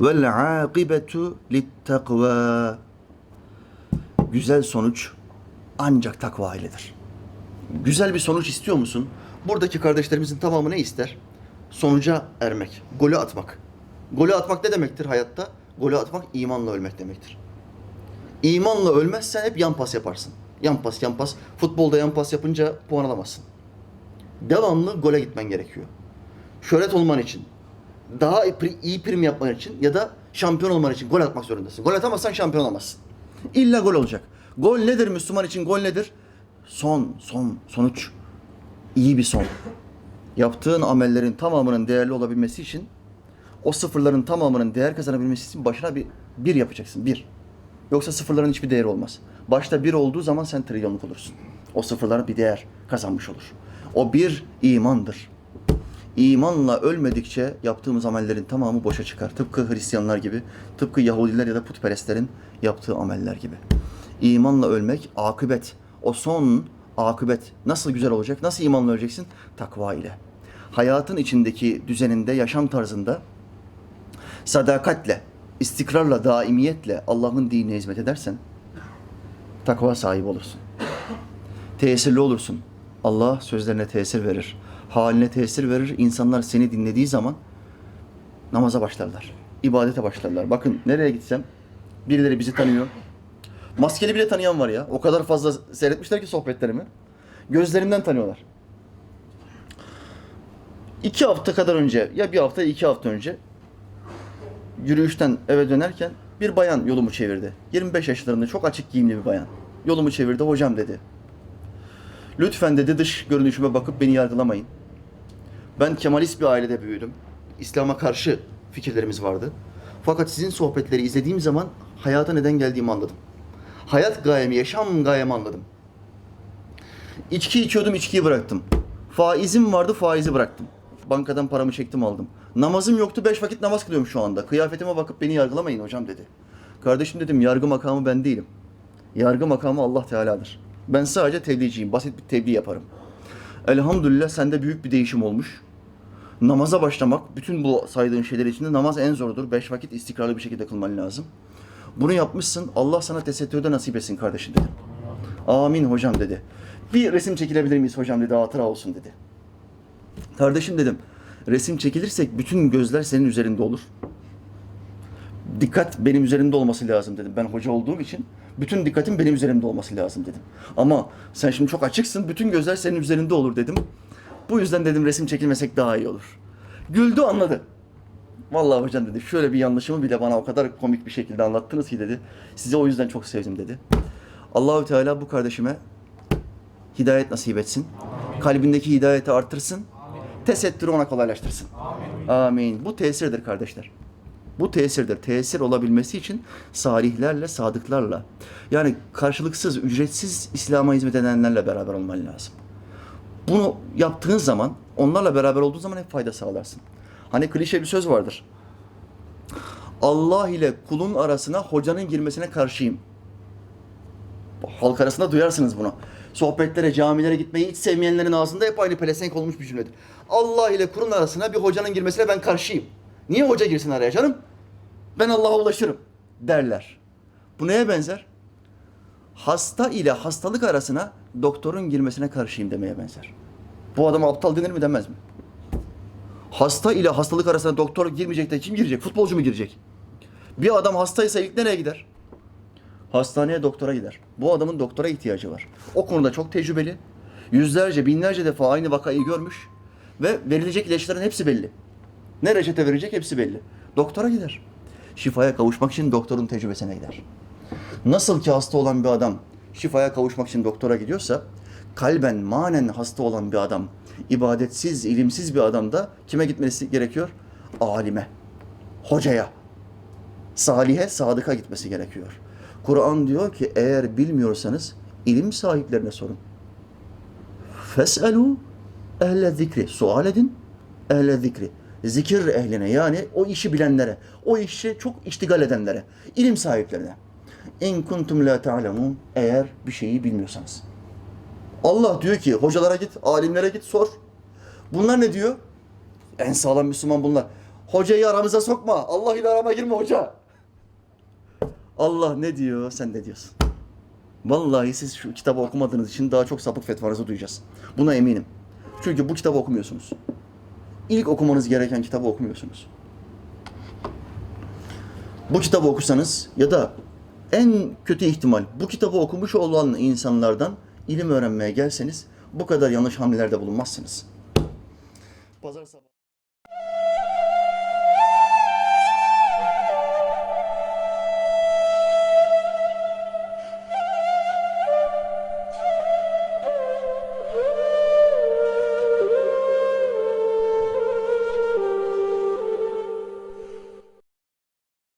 Vel akibetu littakva. Güzel sonuç ancak takva iledir. Güzel bir sonuç istiyor musun? Buradaki kardeşlerimizin tamamı ne ister? Sonuca ermek, golü atmak. Golü atmak ne demektir hayatta? Golü atmak imanla ölmek demektir. İmanla ölmezsen hep yan pas yaparsın. Yan pas, yan pas. Futbolda yan pas yapınca puan alamazsın. Devamlı gole gitmen gerekiyor. Şöhret olman için, daha iyi- prim yapman için ya da şampiyon olman için gol atmak zorundasın. Gol atamazsan şampiyon olamazsın. İlla gol olacak. Gol nedir Müslüman için? Gol nedir? Son, son, sonuç. İyi bir son. Yaptığın amellerin tamamının değerli olabilmesi için o sıfırların tamamının değer kazanabilmesi için başına bir, bir yapacaksın. Bir. Yoksa sıfırların hiçbir değeri olmaz. Başta bir olduğu zaman sen trilyonluk olursun. O sıfırlar bir değer kazanmış olur. O bir imandır. İmanla ölmedikçe yaptığımız amellerin tamamı boşa çıkar. Tıpkı Hristiyanlar gibi, tıpkı Yahudiler ya da putperestlerin yaptığı ameller gibi. İmanla ölmek akıbet. O son akıbet nasıl güzel olacak? Nasıl imanla öleceksin? Takva ile. Hayatın içindeki düzeninde, yaşam tarzında sadakatle, istikrarla, daimiyetle Allah'ın dinine hizmet edersen takva sahibi olursun. Tesirli olursun. Allah sözlerine tesir verir. Haline tesir verir. İnsanlar seni dinlediği zaman namaza başlarlar. ibadete başlarlar. Bakın nereye gitsem birileri bizi tanıyor. Maskeli bile tanıyan var ya. O kadar fazla seyretmişler ki sohbetlerimi. Gözlerimden tanıyorlar. İki hafta kadar önce, ya bir hafta iki hafta önce yürüyüşten eve dönerken bir bayan yolumu çevirdi. 25 yaşlarında çok açık giyimli bir bayan. Yolumu çevirdi. Hocam dedi. Lütfen dedi dış görünüşüme bakıp beni yargılamayın. Ben Kemalist bir ailede büyüdüm. İslam'a karşı fikirlerimiz vardı. Fakat sizin sohbetleri izlediğim zaman hayata neden geldiğimi anladım. Hayat gayemi, yaşam gayemi anladım. İçki içiyordum, içkiyi bıraktım. Faizim vardı, faizi bıraktım. Bankadan paramı çektim aldım. Namazım yoktu, beş vakit namaz kılıyorum şu anda. Kıyafetime bakıp beni yargılamayın hocam dedi. Kardeşim dedim, yargı makamı ben değilim. Yargı makamı Allah Teala'dır. Ben sadece tebliğciyim, basit bir tebliğ yaparım. Elhamdülillah sende büyük bir değişim olmuş. Namaza başlamak, bütün bu saydığın şeyler içinde namaz en zorudur. Beş vakit istikrarlı bir şekilde kılman lazım. Bunu yapmışsın, Allah sana tesettürde nasip etsin kardeşim dedim. Amin hocam dedi. Bir resim çekilebilir miyiz hocam dedi, hatıra olsun dedi. Kardeşim dedim, resim çekilirsek bütün gözler senin üzerinde olur. Dikkat benim üzerimde olması lazım dedim. Ben hoca olduğum için bütün dikkatin benim üzerimde olması lazım dedim. Ama sen şimdi çok açıksın, bütün gözler senin üzerinde olur dedim. Bu yüzden dedim resim çekilmesek daha iyi olur. Güldü anladı. Vallahi hocam dedi şöyle bir yanlışımı bile bana o kadar komik bir şekilde anlattınız ki dedi. Sizi o yüzden çok sevdim dedi. Allahü Teala bu kardeşime hidayet nasip etsin. Kalbindeki hidayeti artırsın. Tesettürü ona kolaylaştırsın. Amin. Bu tesirdir kardeşler. Bu tesirdir. Tesir olabilmesi için salihlerle, sadıklarla yani karşılıksız, ücretsiz İslam'a hizmet edenlerle beraber olman lazım. Bunu yaptığın zaman, onlarla beraber olduğun zaman hep fayda sağlarsın. Hani klişe bir söz vardır. Allah ile kulun arasına hocanın girmesine karşıyım. Halk arasında duyarsınız bunu. Sohbetlere, camilere gitmeyi hiç sevmeyenlerin ağzında hep aynı pelesenk olmuş bir cümledir. Allah ile kulun arasına bir hocanın girmesine ben karşıyım. Niye hoca girsin araya canım? Ben Allah'a ulaşırım derler. Bu neye benzer? Hasta ile hastalık arasına doktorun girmesine karşıyım demeye benzer. Bu adama aptal denir mi demez mi? Hasta ile hastalık arasına doktor girmeyecek de kim girecek? Futbolcu mu girecek? Bir adam hastaysa ilk nereye gider? Hastaneye doktora gider. Bu adamın doktora ihtiyacı var. O konuda çok tecrübeli. Yüzlerce, binlerce defa aynı vakayı görmüş ve verilecek ilaçların hepsi belli. Ne reçete verecek hepsi belli. Doktora gider. Şifaya kavuşmak için doktorun tecrübesine gider. Nasıl ki hasta olan bir adam şifaya kavuşmak için doktora gidiyorsa, kalben, manen hasta olan bir adam, ibadetsiz, ilimsiz bir adam da kime gitmesi gerekiyor? Alime, hocaya, salihe, sadıka gitmesi gerekiyor. Kur'an diyor ki eğer bilmiyorsanız ilim sahiplerine sorun. Fes'elu ehle zikri. Sual edin ehle zikri. Zikir ehline yani o işi bilenlere, o işi çok iştigal edenlere, ilim sahiplerine. İn kuntum la ta'lemun eğer bir şeyi bilmiyorsanız. Allah diyor ki hocalara git, alimlere git sor. Bunlar ne diyor? En sağlam Müslüman bunlar. Hocayı aramıza sokma. Allah ile arama girme hoca. Allah ne diyor, sen ne diyorsun? Vallahi siz şu kitabı okumadığınız için daha çok sapık fetvanızı duyacağız. Buna eminim. Çünkü bu kitabı okumuyorsunuz. İlk okumanız gereken kitabı okumuyorsunuz. Bu kitabı okusanız ya da en kötü ihtimal bu kitabı okumuş olan insanlardan ilim öğrenmeye gelseniz bu kadar yanlış hamlelerde bulunmazsınız. Pazar sabahı